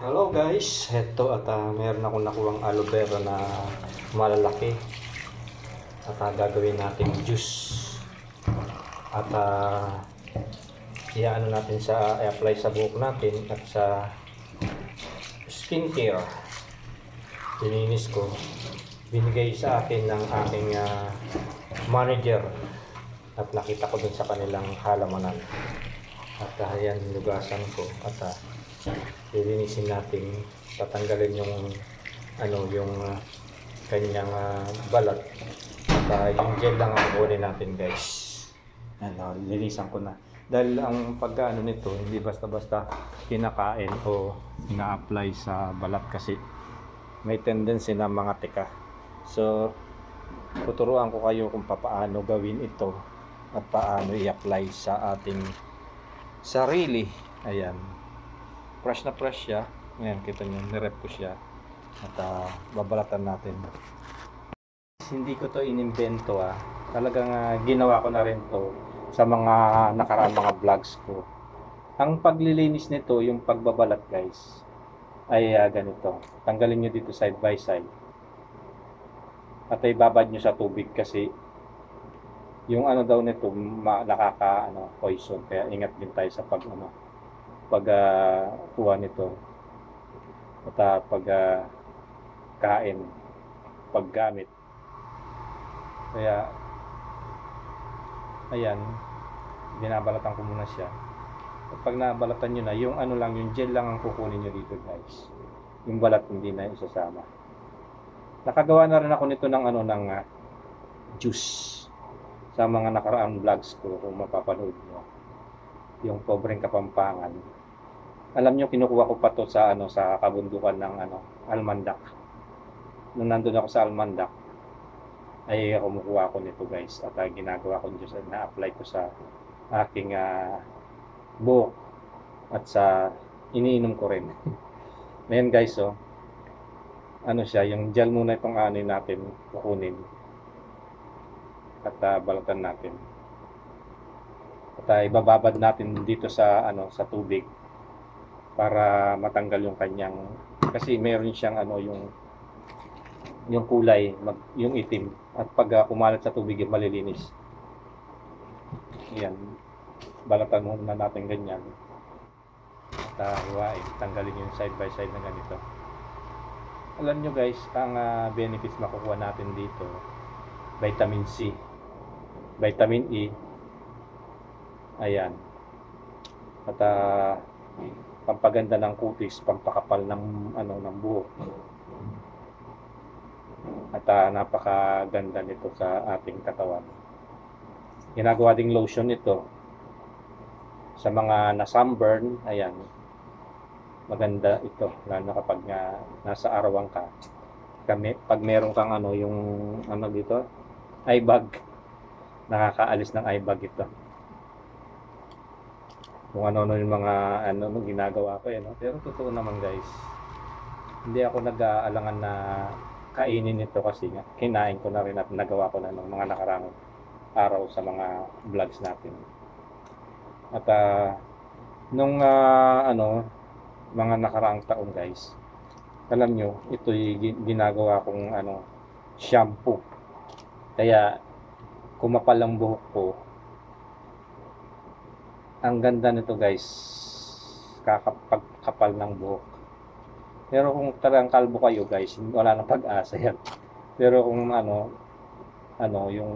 Hello guys, heto at ah, meron akong nakuhang aloe vera na malalaki. At ah, gagawin natin juice. At uh, iyaano natin sa i-apply sa buhok natin at sa skincare. Dininis ko. Binigay sa akin ng aking ah, manager. At nakita ko dun sa kanilang halamanan at uh, yan hinugasan ko. At ah, lilinisin natin tatanggalin yung ano yung uh, kanyang uh, balat. At uh, yung gel lang ang kunin natin guys. Ano linisan ko na. Dahil ang pagkaano nito hindi basta-basta kinakain o ina-apply sa balat kasi may tendency na mga tika so tuturuan ko kayo kung paano gawin ito at paano i-apply sa ating sarili. Ayan fresh na fresh siya. Ngayon, kita nyo, nirep ko siya. At ah, babalatan natin. Hindi ko to inimbento ah. Talagang ah, ginawa ko na rin to sa mga nakaraang mga vlogs ko. Ang paglilinis nito, yung pagbabalat guys, ay ah, ganito. Tanggalin nyo dito side by side. At ay babad nyo sa tubig kasi yung ano daw nito ma- nakaka ano poison kaya ingat din tayo sa pag ano pag ah, kuha nito. At ah, pag ah, kain paggamit. Kaya ayan binabalatan ko muna siya. At pag nabalatan nyo na yung ano lang yung gel lang ang kukunin nyo dito guys. Yung balat hindi na isasama. Nakagawa na rin ako nito ng ano ng ah, juice. Sa mga nakaraang vlogs ko kung mapapanood nyo. Yung pobreng kapampangan alam nyo kinukuha ko pa to sa ano sa kabundukan ng ano Almandak. Nung nandun ako sa Almandak ay kumukuha ko nito guys at uh, ginagawa ko dito na-apply ko sa aking uh, buhok at sa iniinom ko rin. Ngayon guys oh ano siya yung gel muna itong ano natin kukunin. At uh, balatan natin. At uh, ibababad natin dito sa ano sa tubig para matanggal yung kanyang kasi meron siyang ano yung yung kulay mag, yung itim. At pag uh, kumalat sa tubig yung malilinis. Yan. Balatan muna natin ganyan. At uh, tanggalin yung side by side na ganito. Alam nyo guys ang uh, benefits makukuha natin dito vitamin C. Vitamin E. Ayan. At uh, pampaganda ng kutis, pampakapal ng ano ng buhok. At ah, napakaganda nito sa ating katawan. Ginagawa ding lotion ito sa mga na sunburn, ayan. Maganda ito lalo na kapag nga nasa arawan ka. Kami pag meron kang ano yung ano dito, eye bag. Nakakaalis ng eye bag ito kung ano-ano yung mga ano no, ginagawa ko eh, no? Pero totoo naman guys, hindi ako nag-aalangan na kainin ito kasi nga, kinain ko na rin at nagawa ko na ng mga nakarang araw sa mga vlogs natin. At ah, nung ah, ano, mga nakaraang taon guys, alam nyo, ito'y gi- ginagawa kong ano, shampoo. Kaya, kumapal ang buhok ko, ang ganda nito guys. Kakapagkapal ng buhok. Pero kung talagang kalbo kayo guys wala nang pag-asa yan. Pero kung ano ano yung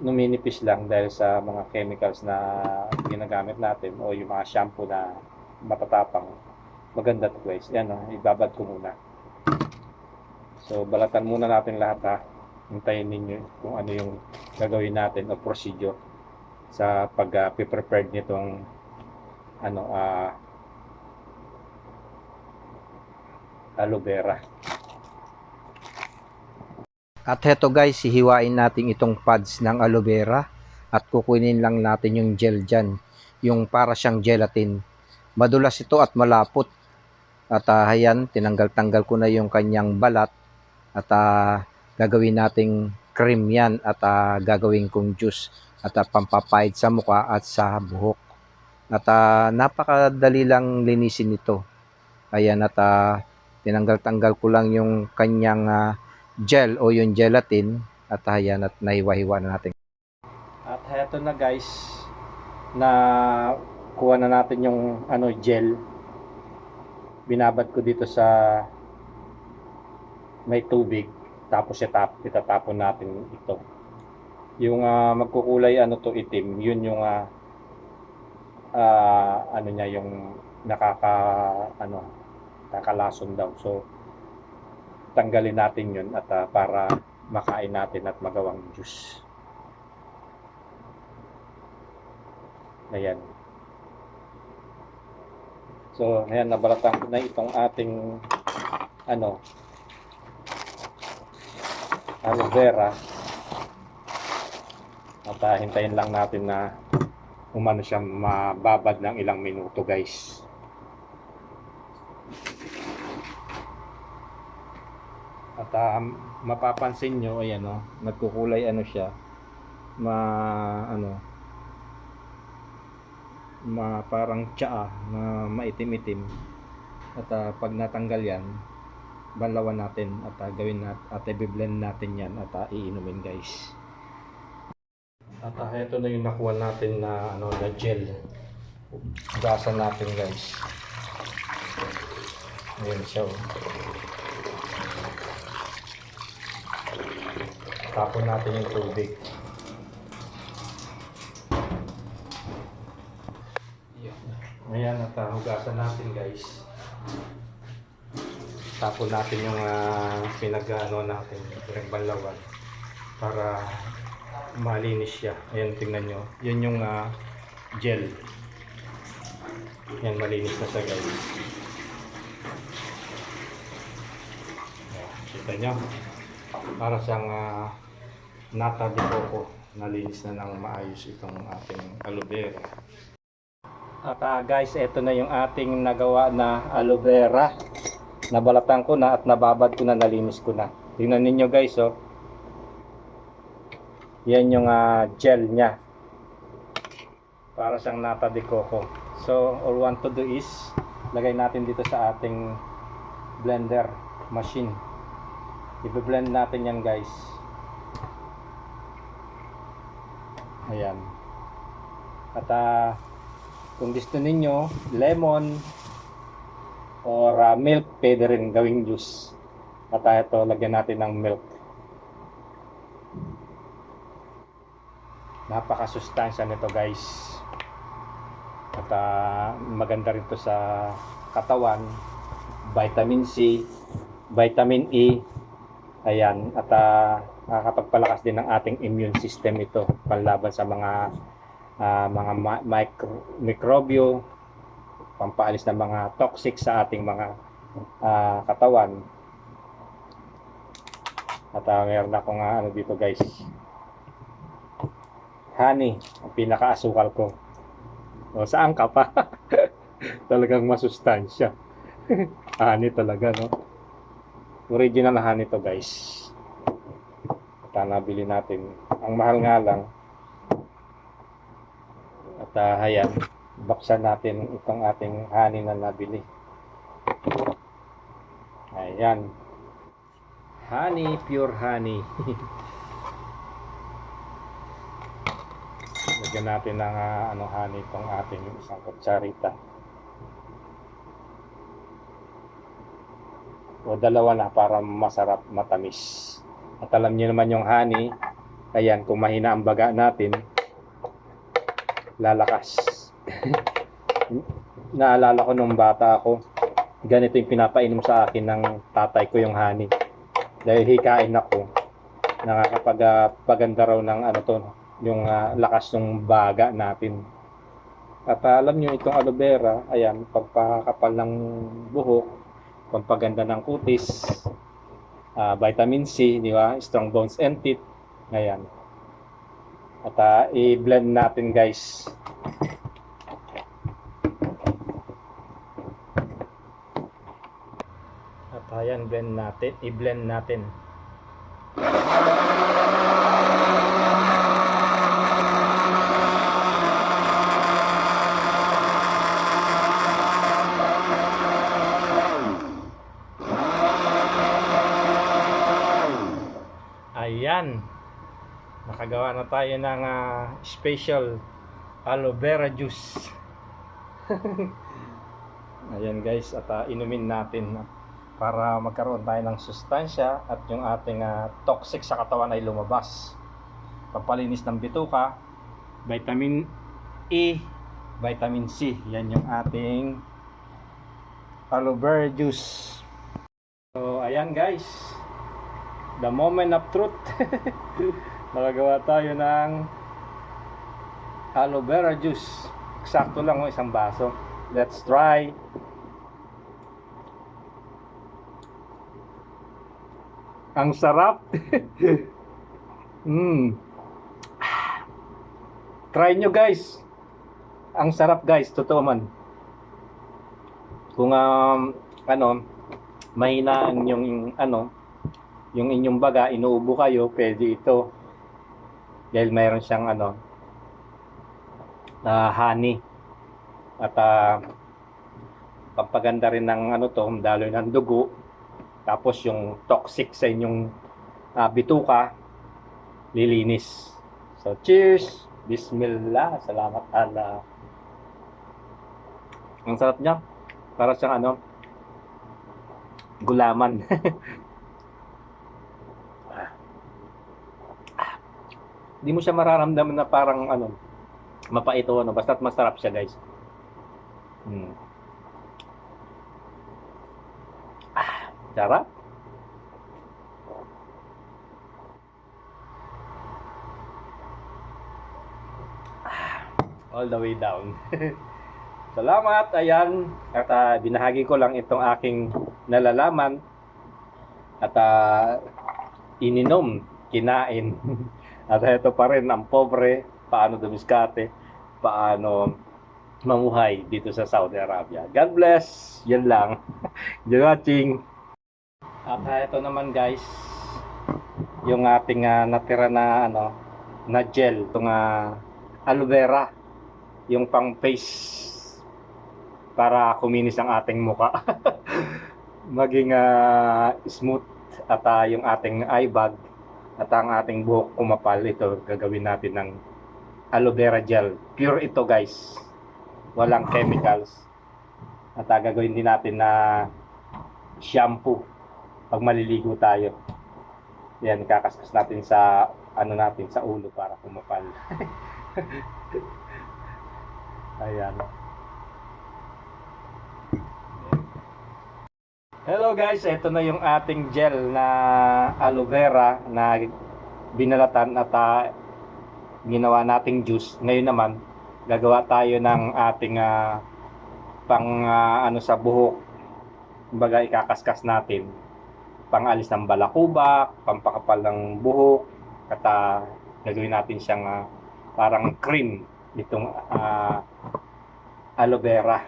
numinipis lang dahil sa mga chemicals na ginagamit natin o yung mga shampoo na matatapang maganda to guys. Yan o ibabad ko muna. So balatan muna natin lahat ha. Hintayin ninyo kung ano yung gagawin natin o procedure sa pag uh, prepared nitong ano ah aloe vera. At heto guys, hihiwain natin itong pads ng aloe vera at kukunin lang natin yung gel dyan. Yung para siyang gelatin. Madulas ito at malapot. At uh, ayan, tinanggal-tanggal ko na yung kanyang balat. At uh, gagawin nating cream yan at uh, gagawin kong juice at uh, pampapahid sa mukha at sa buhok. At uh, napakadali lang linisin ito. Ayan at ah, tinanggal-tanggal ko lang yung kanyang ah, gel o yung gelatin at ayan at naiwahiwa na natin. At heto na guys, na kuha na natin yung ano gel. Binabad ko dito sa may tubig tapos itap, itatapon natin ito. Yung ah, magkukulay ano to itim, yun yung ah, ah, ano niya yung nakaka ano kakalason daw. So tanggalin natin yun at ah, para makain natin at magawang juice. Ayan. So, ayan, nabalatan ko na itong ating ano aloe vera. At ah, hintayin lang natin na umano siya mababad ng ilang minuto, guys. At ah, mapapansin nyo, ayan o, nagkukulay ano siya, ma, ano, ma parang tsaa na maitim-itim at ah, pag natanggal yan balawan natin at ah, gawin nat at i-blend natin yan at ah, iinumin guys. At uh, ito na yung nakuha natin na ano na gel. Gasan natin guys. Ayan siya oh. tapon natin yung tubig. Ayan, at uh, hugasan natin guys. Tapon natin yung uh, pinag-ano natin, pinagbanlawan para malinis siya. Ayan, tingnan nyo. Yan yung ah, gel. Yan, malinis na siya guys. Ayan, kita nyo. Para siyang uh, nata de coco. Nalinis na ng maayos itong ating aloe vera. At ah, guys, ito na yung ating nagawa na aloe vera. Nabalatan ko na at nababad ko na, nalinis ko na. Tingnan ninyo guys, oh. Yan yung ah, gel niya. Para siyang nata de coco. So, all want to do is lagay natin dito sa ating blender machine. I-blend natin yan guys. Ayan. At ah, kung gusto ninyo, lemon or ah, milk, pwede rin gawing juice. At ah, ito, lagyan natin ng milk. Napakasustansya nito guys. At ah, maganda rin to sa katawan. Vitamin C, vitamin E. Ayan. At ah, nakakapagpalakas din ng ating immune system ito panlaban sa mga ah, mga micro, mikrobyo, pampaalis ng mga toxic sa ating mga ah, katawan. At uh, meron akong ah, ano dito guys. Honey, ang pinakaasukal ko. O saan ka pa? Talagang masustansya. honey talaga, no? Original na honey to guys. At uh, nabili natin. Ang mahal nga lang, at uh, ayan, baksan natin itong ating honey na nabili. Ayan. Honey, pure honey. Lagyan natin ng ah, ano, honey itong ating isang kutsarita. O dalawa na para masarap matamis. At alam niyo naman yung honey, ayan, kung mahina ang baga natin, lalakas. Naalala ko nung bata ako, ganito yung pinapainom sa akin ng tatay ko yung honey. Dahil hikain ako, nakakapaganda raw ng ano to, yung ah, lakas ng baga natin. At ah, alam nyo itong aloe vera, ayan, pagpakapal ng buhok, pampaganda ng kutis, ah, vitamin C, di ba? Strong bones and teeth. Ayan. At ah, i-blend natin guys. Kaya blend natin, i-blend natin. Ayan. Nakagawa na tayo ng uh, special aloe vera juice. Ayan guys, at uh, inumin natin. Uh, para magkaroon tayo ng sustansya at yung ating ah, toxic sa katawan ay lumabas. Pampalinis ng bituka, vitamin E, vitamin C. Yan yung ating aloe vera juice. So, ayan guys. The moment of truth. Nakagawa tayo ng aloe vera juice. Eksakto lang oh, isang baso. Let's try. Ang sarap. mm. Try nyo guys. Ang sarap guys, totoo man. Kung um, ano, mahina ang yung ano, yung inyong baga, inuubo kayo, pwede ito. Dahil mayroon siyang ano, na honey. At ah, pampaganda rin ng ano to, daloy ng dugo. Tapos yung toxic sa inyong ah, bituka, lilinis. So cheers! Bismillah! Salamat Allah! Ang sarap niya. Para siyang ano, gulaman. Hindi mo siya mararamdaman na parang ano, mapait o ano, basta't masarap siya guys. Hmm. Sarap. Ah, all the way down. Salamat, ayan. At ah, binahagi ko lang itong aking nalalaman at ah, ininom, kinain. at ito pa rin ang pobre, paano dumiskate, paano mamuhay dito sa Saudi Arabia. God bless. Yan lang. You're watching. At ah, ito naman guys, yung ating ah, natira na ano, na gel, itong ah, aloe vera, yung pang face para kuminis ang ating muka. Maging ah, smooth at ah, yung ating eye bag at ang ating buhok kumapal ito gagawin natin ng aloe vera gel. Pure ito guys. Walang chemicals. At ah, gagawin din natin na shampoo pag maliligo tayo. Yan, kakaskas natin sa ano natin sa ulo para kumapal. Ayan. Hello guys, ito na yung ating gel na aloe vera na binalatan at ah, ginawa nating juice. Ngayon naman, gagawa tayo ng ating ah, pang ah, ano sa buhok. Kumbaga ikakaskas natin. Pangalis ng balakubak, pampakapal ng buhok, at gagawin natin siyang ah, parang cream itong ah, aloe vera.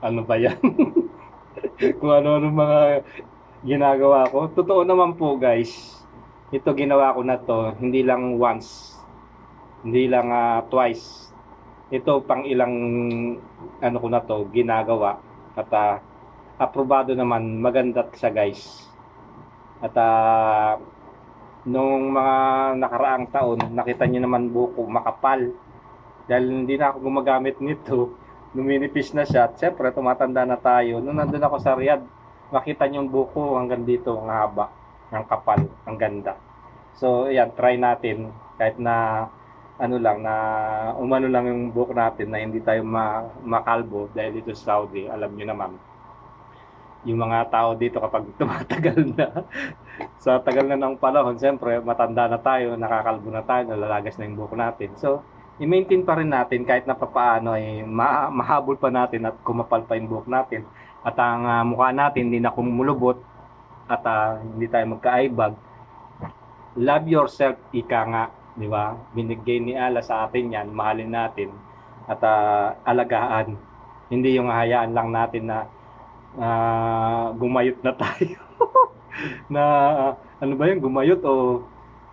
Ano ba yan? Kung ano-ano mga ginagawa ko. Totoo naman po guys. Ito ginawa ko na to, hindi lang once. Hindi lang ah, twice. Ito pang ilang ano ko na to ginagawa at ah, aprobado naman maganda siya guys. At ah, nung mga nakaraang taon, nakita niyo naman buko makapal. Dahil hindi na ako gumagamit nito, luminipis na siya. At syempre, tumatanda na tayo. Nung nandun ako sa Riyadh, makita niyo yung buko hanggang dito, ang haba, ang kapal, ang ganda. So, yan, try natin. Kahit na, ano lang, na umano lang yung buhok natin na hindi tayo ma makalbo dahil dito sa Saudi, alam niyo naman. Yung mga tao dito kapag tumatagal na, sa tagal na ng panahon, siyempre, matanda na tayo, nakakalbo na tayo, nalalagas na yung buhok natin. So, i-maintain pa rin natin kahit na papaano ay ma- mahabol pa natin at kumapal pa yung buhok natin. At ang ah, mukha natin hindi na kumulubot at ah, hindi tayo magka-eyebag love yourself ika nga di ba? Binigay ni Allah sa atin yan mahalin natin at ah, alagaan. Hindi yung hayaan lang natin na ah, gumayot na tayo. Na ah, ano ba yun? Gumayot o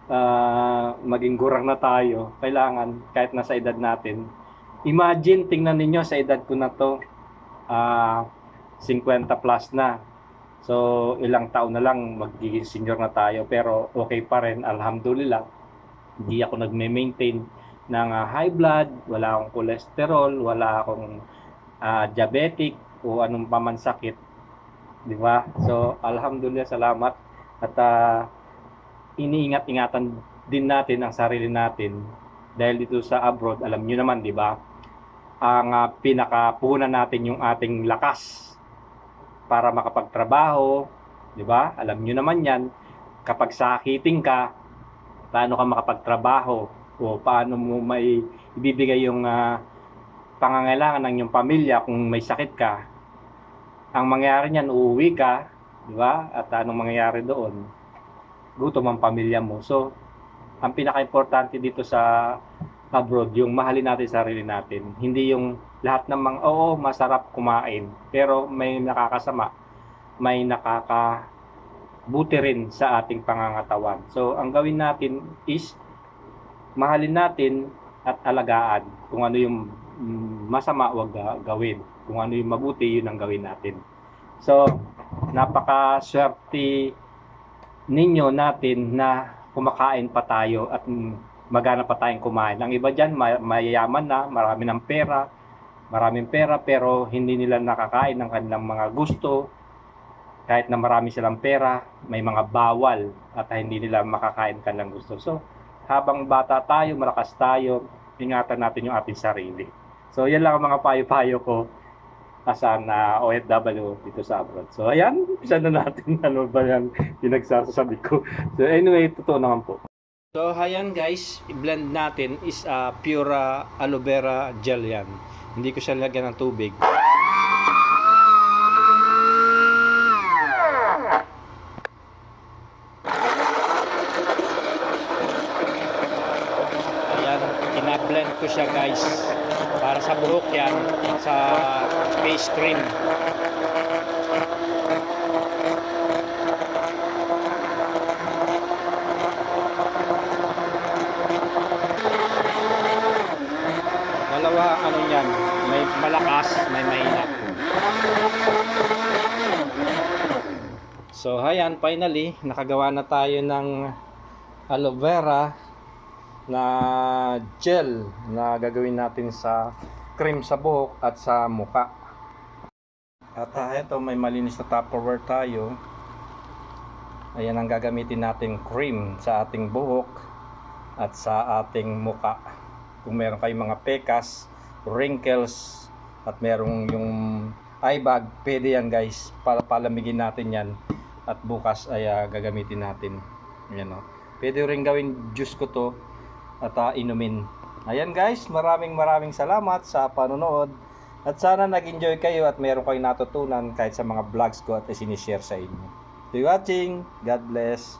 ah, maging gurang na tayo, kailangan kahit nasa edad natin, imagine, tingnan ninyo sa edad ko na to, ah 50 plus na. So, ilang taon na lang magiging senior na tayo. Pero okay pa rin, alhamdulillah. Hindi ako nagme-maintain ng ah, high blood, wala akong cholesterol, wala akong ah, diabetic o anong paman sakit. Di ba? So, alhamdulillah, salamat. At ah, iniingat-ingatan din natin ang sarili natin dahil dito sa abroad, alam nyo naman, di ba? Ang uh, pinakapuhunan natin yung ating lakas para makapagtrabaho, di ba? Alam nyo naman yan, kapag sakiting ka, paano ka makapagtrabaho o paano mo may ibibigay yung ah, pangangailangan ng iyong pamilya kung may sakit ka. Ang mangyayari niyan, uuwi ka, di ba? At anong mangyayari doon? Gutom ang pamilya mo. So, ang pinaka-importante dito sa abroad, yung mahalin natin sarili natin. Hindi yung lahat ng mga, oo, masarap kumain. Pero may nakakasama, may nakakabuti rin sa ating pangangatawan. So, ang gawin natin is, mahalin natin at alagaan kung ano yung mm, masama wag ga- gawin. Kung ano yung mabuti, yun ang gawin natin. So, napaka-swerte ninyo natin na kumakain pa tayo at magana pa tayong kumain. Ang iba dyan, may- mayayaman na, marami ng pera, maraming pera, pero hindi nila nakakain ng kanilang mga gusto. Kahit na marami silang pera, may mga bawal at hindi nila makakain kanilang gusto. So, habang bata tayo, malakas tayo, ingatan natin yung ating sarili. So, yan lang ang mga payo-payo ko as an uh, OFW dito sa abroad. So, ayan, umpisa na natin ano ba yan pinagsasabi ko. So, anyway, totoo naman po. So, ayan guys, i-blend natin is uh, pure aloe vera gel yan. Hindi ko siya lagyan ng tubig. Ayan, ina-blend ko siya guys. Para sa buhok yan, sa face cream. Dalawa ano niyan, may malakas, may mahina. So, ayan, finally, nakagawa na tayo ng aloe vera na gel na gagawin natin sa cream sa buhok at sa muka. At uh, ito, may malinis na tupperware tayo. Ayan ang gagamitin natin cream sa ating buhok at sa ating muka. Kung meron kayong mga pekas, wrinkles, at merong yung eye bag, pwede yan guys. Para palamigin natin yan. At bukas ay ah, gagamitin natin. Yan o. Pwede rin gawin juice ko to at ah, inumin. Ayan guys, maraming maraming salamat sa panonood. At sana nag-enjoy kayo at meron kayong natutunan kahit sa mga vlogs ko at isinishare sa inyo. You watching. God bless.